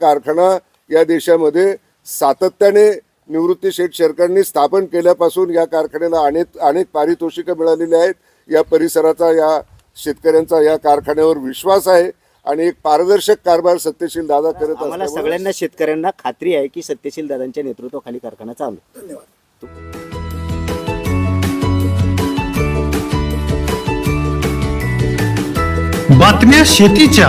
कारखाना या देशामध्ये सातत्याने निवृत्ती शेठ शेरकरांनी स्थापन केल्यापासून या कारखान्याला अनेक अनेक पारितोषिकं मिळालेली आहेत. या परिसराचा या शेतकऱ्यांचा या कारखान्यावर विश्वास आहे आणि एक पारदर्शक कारभार सत्यशील दादा करत आम्हाला सगळ्यांना शेतकऱ्यांना खात्री आहे की सत्यशील दादांच्या नेतृत्वाखाली कारखाना चालू धन्यवाद बातम्या शेतीच्या.